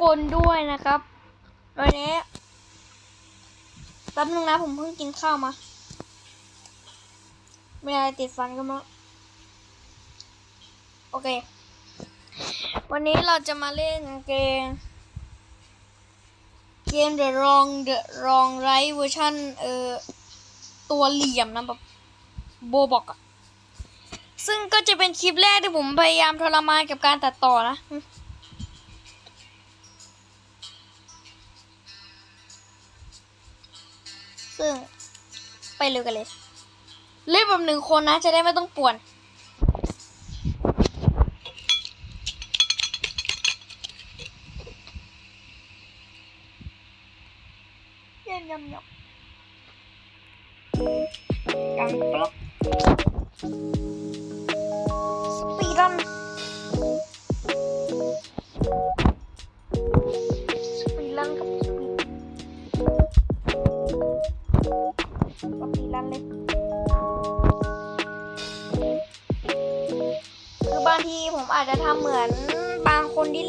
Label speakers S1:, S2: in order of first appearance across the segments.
S1: คนด้วยนะครับวันนี้แป๊บนึงนะผมเพิ่งกินข้าวมาไม่อะไรติดฟันก็มาโอเค วันนี้เราจะมาเล่นเกม เกม The Wrong The Wrong Right Version เอ่อตัวเหลี่ยมนะแบบโบบอกอะซึ่งก็จะเป็นคลิปแรกที่ผมพยายามทรมานกับการตัดต่อนะ เร็วกันเลยเล่นแบบหนึ่งคนนะจะได้ไม่ต้องป่วน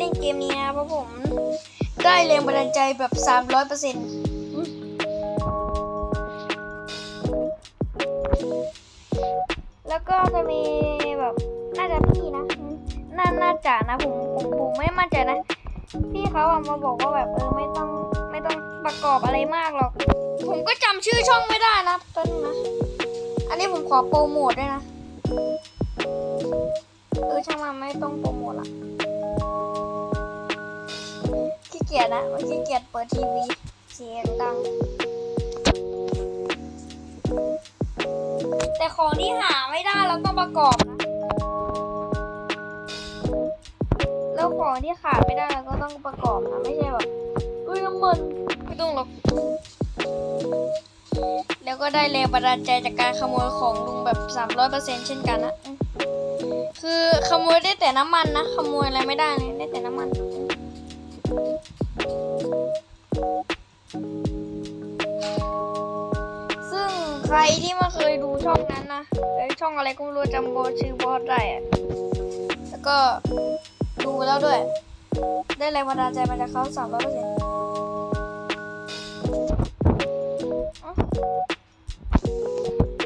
S1: เล่นเกมนี้นะเพราะผม ได้แรงบันดาลใจแบบ 300เปอร์เซ็นต์แล้วก็จะมีแบบน่าจะพี่นะน่าน่าจะนะผมผมผมไม่มั่นใจนะ พี่เขาอะมาบอกว่าแบบเออไม่ต้องไม่ต้องประกอบอะไรมากหรอก ผมก็จำชื่อช่องไม่ได้นะต้นนะ อันนี้ผมขอโปรโมทด้วยนะ อช่างมันไม่ต้องโปรโมทละขี้เกียจนะมันขี้เกียจเปิดทีวีเสียงดัง แต่ของที่หาไม่ได้เราต้องประกอบนะ แล้วของที่ขาดไม่ได้เราก็ต้องประกอบนะ ไม่ใช่แบบเอ้ยน้ำมันไม่ต้องหรอกแล้วก็ได้แรงบันดาลใจจากการขโมยของลุงแบบ 300%เช่นกันนะ คือขโมยได้แต่น้ำมันนะ ขโมยอะไรไม่ได้เลยได้แต่น้ำมัน ซึ่งใครที่ม่เคยดูช่องนั้นนะเอ้ยช่องอะไรก็ไม่รู้จำบอชื่อบอสได้อะแล้วก็ดูแล้วด้วย ได้แรงบันดาลใจมาจากเขาสามร้อยเปอร์เซ็นต์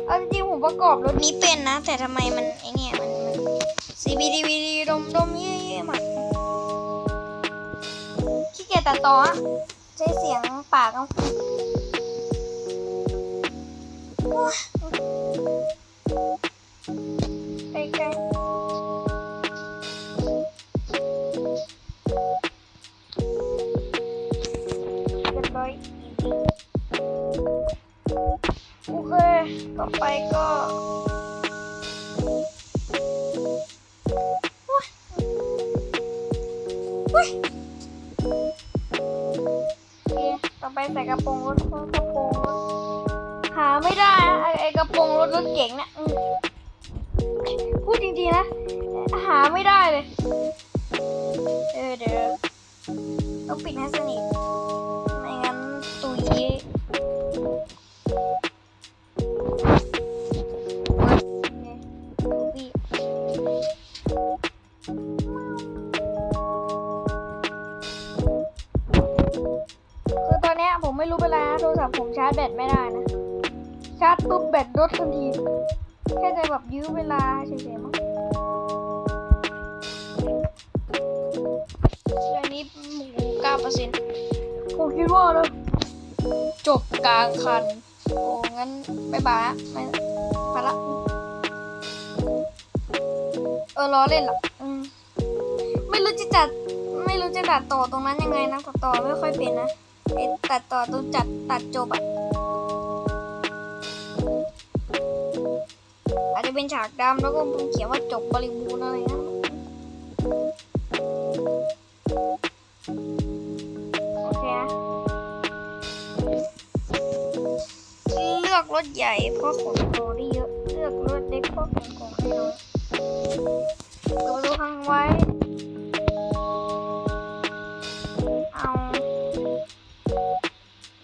S1: เอาจริงๆผมประกอบรถนี้เป็นนะ แต่ทำไมมันไอเนี่ยมันมัน ดีดีดีดีดมดมเย่ๆมาขี้เกียจตัดต่ออะใช้เสียงปากเอาโอ๊ยใกล้ ไม่ได้เลย เออเดี๋ยวต้องปิดให้สนิทไม่งั้นตุยคือตอนนี้ผมไม่รู้เป็นไรนะโทรศัพท์ผมชาร์จแบตไม่ได้นะ ชาร์จปุ๊บแบตลดทันที แค่จะแบบยื้อเวลาเฉยๆมั้ง นี้หมูเก้าเปอร์เซ็นต์ผมคิดว่านะจบกลางคัน โอ้งั้นบ๊ายบายนะไม่ไปละ เออล้อเล่นหรอกอืมไม่รู้จะจัด ไม่รู้จะตัดต่อตรงนั้นยังไงนะตัดต่อไม่ค่อยเป็นนะไอตัดต่อตรงจัดตัดจบอะอาจจะเป็นฉากดำแล้วก็เขียนว่าจบบริบูรณ์อะไรนะ รถใหญ่เพราะขนของได้เยอะเลือกรถเล็กเพราะขนของได้น้อยเปิดประตูข้างไว้ เอา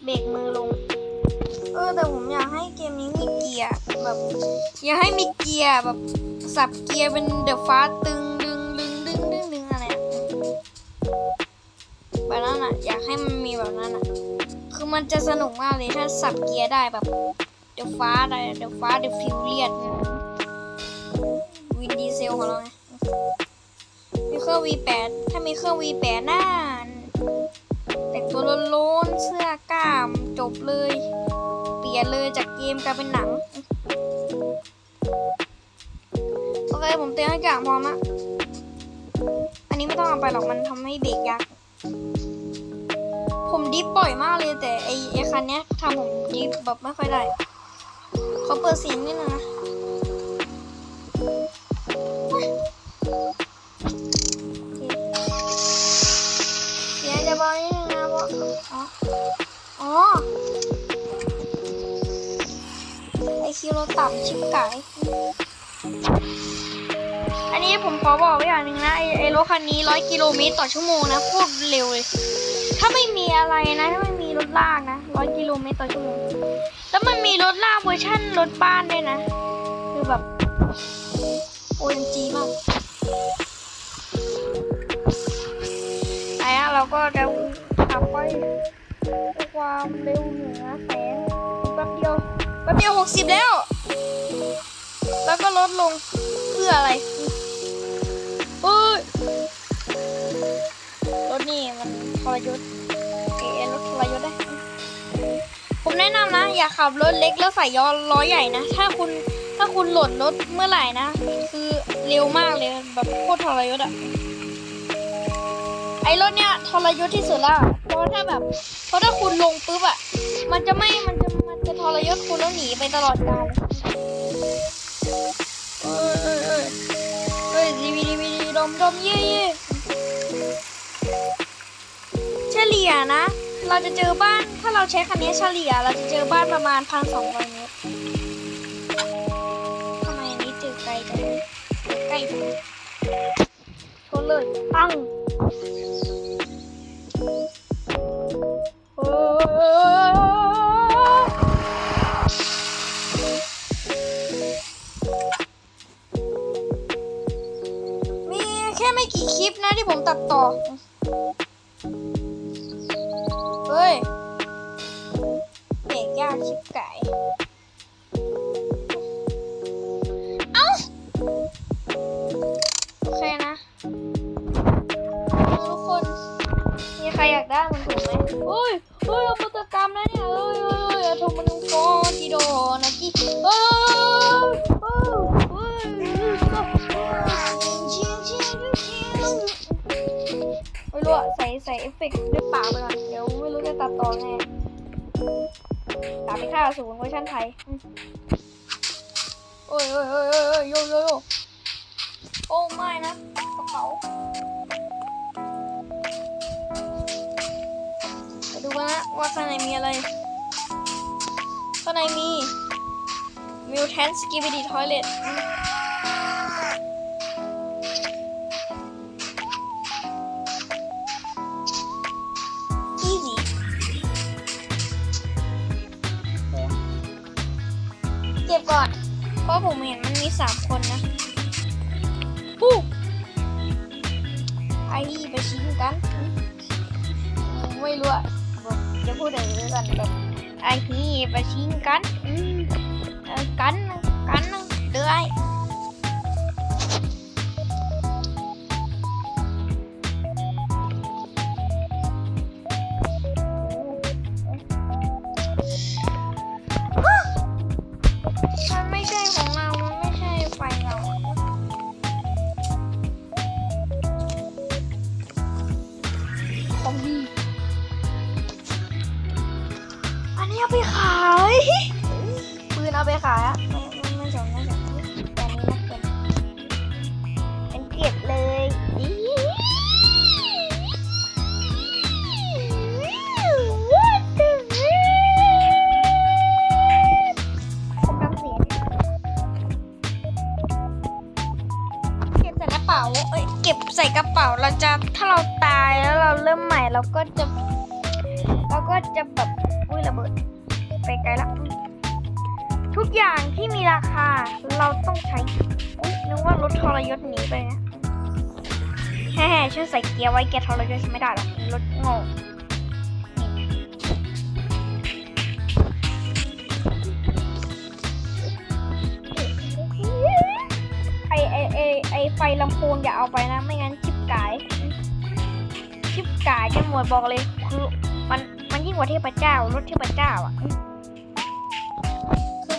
S1: เบรกมือลง เออแต่ผมอยากให้เกมนี้มีเกียร์แบบอยากให้มีเกียร์แบบสับเกียร์เป็นเดอะฟ้าตึงดึงดึงดึงดึงดึงอะไรแบบนั้นอะอยากให้มันมีแบบนั้นอะคือมันจะสนุกมากเลยถ้าสับเกียร์ได้แบบ ดี๋ยวฟ้าได้เดี๋ยวฟ้าเดี๋ยวฟิวเลียดวินดีเซลของเราไงมีเครื่อง V8 ถ้ามีเครื่อง V8 น่าแต่งตัวโล้นเสื้อกล้ามจบเลย เปลี่ยนเลยจากเกมกลายเป็นหนัง โอเค ผมเตรียมทุกอย่างพร้อมละอันนี้ไม่ต้องเอาไปหรอกมันทำให้เบรกยากผมดิฟบ่อยมากเลยแต่ไอไอคันเนี้ยทำผมดิฟแบบไม่ค่อยได้ เขาเปิดเสียงนิดนึงนะเสียงจะเบานิดนึงนะเพราอ๋อ อ๋อ ไอคิวเราต่ำชิบไก่อันนี้ผมขอบอกไว้อย่างหนึ่งนะ ไอไอรถคันนี้ร้อยกิโลเมตรต่อชั่วโมงนะโคตรเร็วเลย ถ้าไม่มีอะไรนะ ถ้าไม่มีรถลากนะร้อยกิโลเมตรต่อชั่วโมง แล้วมันมีรถลากเวอร์ชั่นรถบ้านด้วยนะ คือแบบ OMG มากไอ้อะเราก็จะขับไปความเร็วเหนือแสงแป๊บเดียวแป๊บเดียวหกสิบแล้ว แล้วก็ลดลงเพื่ออะไรเฮ้ยรถนี่มันทรยศเอรถทรยศได้ ผมแนะนำนะ อย่าขับรถเล็กแล้วใส่ย้อล้อใหญ่นะ ถ้าคุณถ้าคุณหล่นรถเมื่อไหร่นะ คือเร็วมากเลยแบบโคตรทรยศอะไอ้รถเนี้ยทรยศที่สุดละเพราะถ้าแบบ เพราะถ้าคุณลงปุ๊บอะมันจะไม่มันจะมันจะทรยศคุณแล้วหนีไปตลอดกาลเอ้ยเอ้ยเอ้ยเอ้ยดีวีดีวีดีดมดมเย่เย่เฉลี่ยนะ เราจะเจอบ้านถ้าเราใช้คันนี้เฉลี่ย เราจะเจอบ้านประมาณพันสองร้อยเมตรทำไมอันนี้เจอไกลจังเลยใกลจังชนเลยปังโอ้มีแค่ไม่กี่คลิปนะที่ผมตัดต่อ เฮ้ยเฮ้ยเอามุตกรรมนะเนี่ยเฮ้ยเฮ้ยเฮ้ยเอาถูกมันฟอจิโดนะกี้เฮ้ยเฮ้ยเฮ้ยชิงชิงชิงชิงไม่รู้อะใส่ใส่เอฟเฟกต์ด้วยปากไปก่อนเดี๋ยวไม่รู้จะตัดต่อไงตัดไปค่าศูนย์เวอร์ชันไทยอืมโอ้ยโอ้ยโอ้ยโอ้ยโอ้ยโยโยโยโอ้ไม่นะกระเป๋า กันนะว่าข้างในมีอะไร ข้างในมี Mutant Skibidi Toilet อืมอีซี่เก็บก่อน เพราะผมเห็นมันมีสามคนนะฮู้ไอ้ไปชิงกัน ไม่รู้อะ พูดอะไรกันแบบไอ้นี่ไปชิงกันอืมกันกันเดือยมันไม่ใช่ของเเอาไปขาย ปืนเอาไปขายอะไม่ไม่ไม่สนไม่สนแต่นี้นะเป็นเป็นเก็บเลยอี What the heck ผมทำเสียงเก็บใส่กระเป๋าเก็บใส่กระเป๋าเราจะถ้าเราตายแล้วเราเริ่มใหม่เราก็จะเราก็จะแบบอุ้ยระเบิด ไปไกลละ ทุกอย่างที่มีราคาเราต้องใช้นึกว่ารถทรยศหนีไปนะแฮ่ฮฉันใส่เกียร์ไว้เกียร์ทรยศไม่ได้หรอกรถงงไอไอไอไอไฟลำโพงอย่าเอาไปนะ ไม่งั้นชิบกาย ชิบกายกันหมดบอกเลยคือมันมันยิ่งกว่าเทพเจ้ารถเทพเจ้าอะ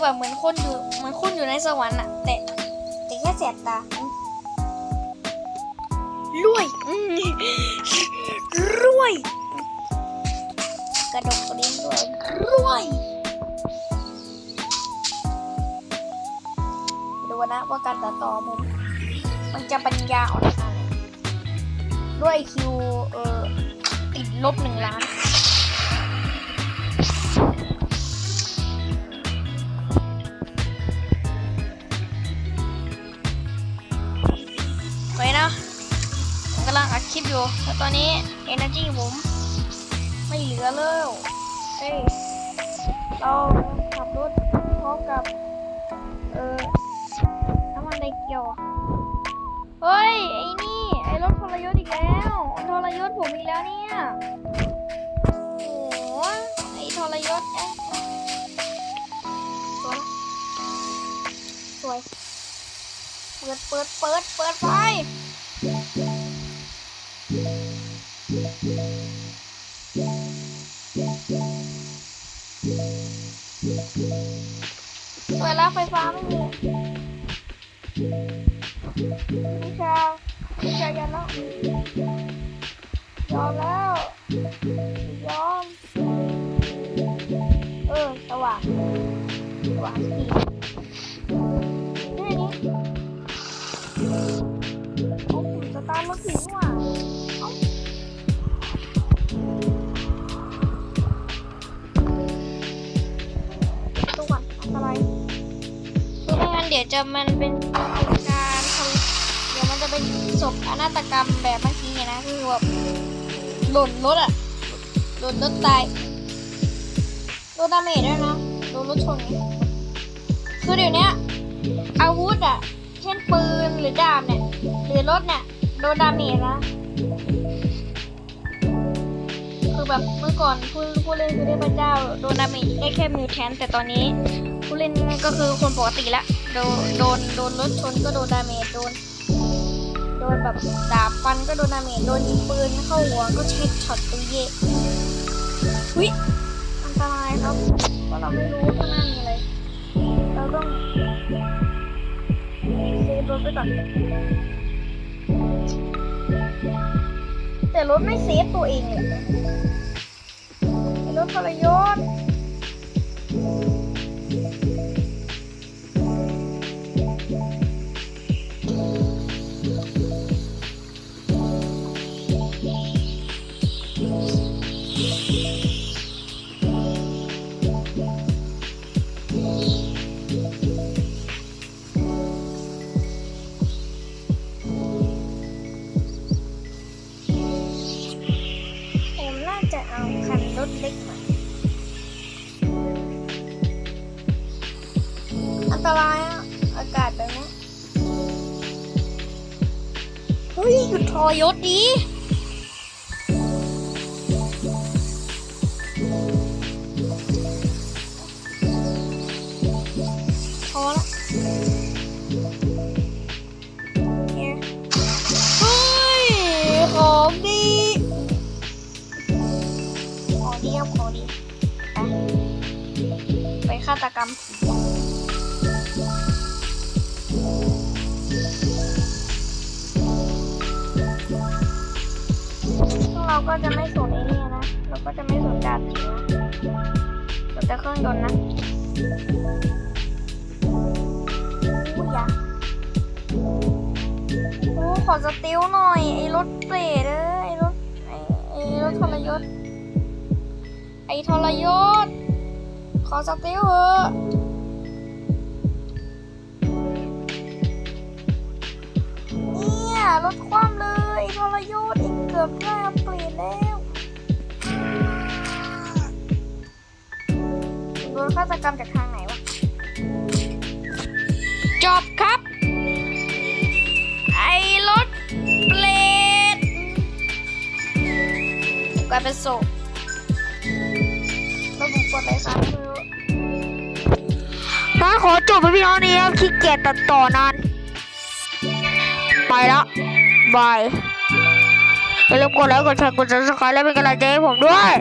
S1: แบบเหมือนคนอยู่เหมือนคนอยู่ในสวรรค์อะแต่แต่แค่แสบตาอืมรวยรวย กระดกกระดิ่งด้วยรวยดูนะว่าการตัดต่อผมมันจะปัญญาอ่อนขนาดไหนด้วยคิวเออติดลบหนึ่งล้าน คลิปอยู่แล้วตอนนี้ energy ผม ไม่เหลือแล้วเฮ้ยเราขับรถพร้อมกับ เออน้ำมันไดเกียวเฮ้ย ไอ้นี่ ไอ้รถทรยศอีกแล้วทรยศผมอีกแล้วเนี่ยโอ้โหไอ้ทรยศเอ๊ะสวยสวย เปิดเปิดเปิดเปิดไฟ ไฟฟ้าไม่มีวิชาวิชายันแล้วยอมแล้ว จะมันเป็นการทำเดี๋ยวมันจะเป็นศพอนาตกรรมแบบเมื่อกี้นะคือแบบหล่นรถอะหล่นรถตายโดนดาเมจด้วยนะโดนรถชนคือเดี๋ยวนี้อาวุธอะเช่นปืนหรือดาบเนี่ยหรือรถเนี่ยโดนดาเมจนะคือแบบเมื่อก่อนผู้ผู้เล่นคือเทพเจ้าโดนดาเมจได้แค่มิวแทนแต่ตอนนี้ผู้เล่นก็คือคนปกติละ โดนโดนโดนรถชนก็โดนดาเมจโดนโดนแบบดาบฟันก็โดนดาเมจโดนยิงปืนเข้าหัวก็เช็คช็อตตัวเย่วิอันตรายครับเพราะเราไม่รู้ข้างหน้ามีอะไรเราต้องเซฟรถไปก่อนแต่รถไม่เซฟตัวเองเลยรถทรยศ ตรายอะอากาศแบบนี้เฮ้ยหยุดทรยศดีพอละเนี่ยเฮ้ยของดีของดีครับของดีไปไปฆาตกรรม เราก็จะไม่สนไอ้นี่นะ เราก็จะไม่สนดาบผีนะเราจะเครื่องยนต์นะอู้ยาโอ้ขอสติลหน่อย ไอ้รถเปรตเอ้ไอ้รถไอ้ไอ้รถทรยศ ไอ้ทรยศ ขอสติลเถอะเนี่ยรถคว่ำเลยไอ้ทรยศเองเกือบได้อัปเปลี่ยนแล้วโดนฆาตกรรมจากทางไหนวะ จบครับ ไอ้รถเปรตกลายเป็นศพแล้วผมกดอะไรครับไม่รู้ถ้าขอจบไปพี่น้องนี้ครับขี้เกียจตัดต่อนาน ไป
S2: ไปแล้วบาย อย่าลืมกดไลค์กดแชร์กดซับสไครต์และเป็นกำลังใจให้ผมด้วย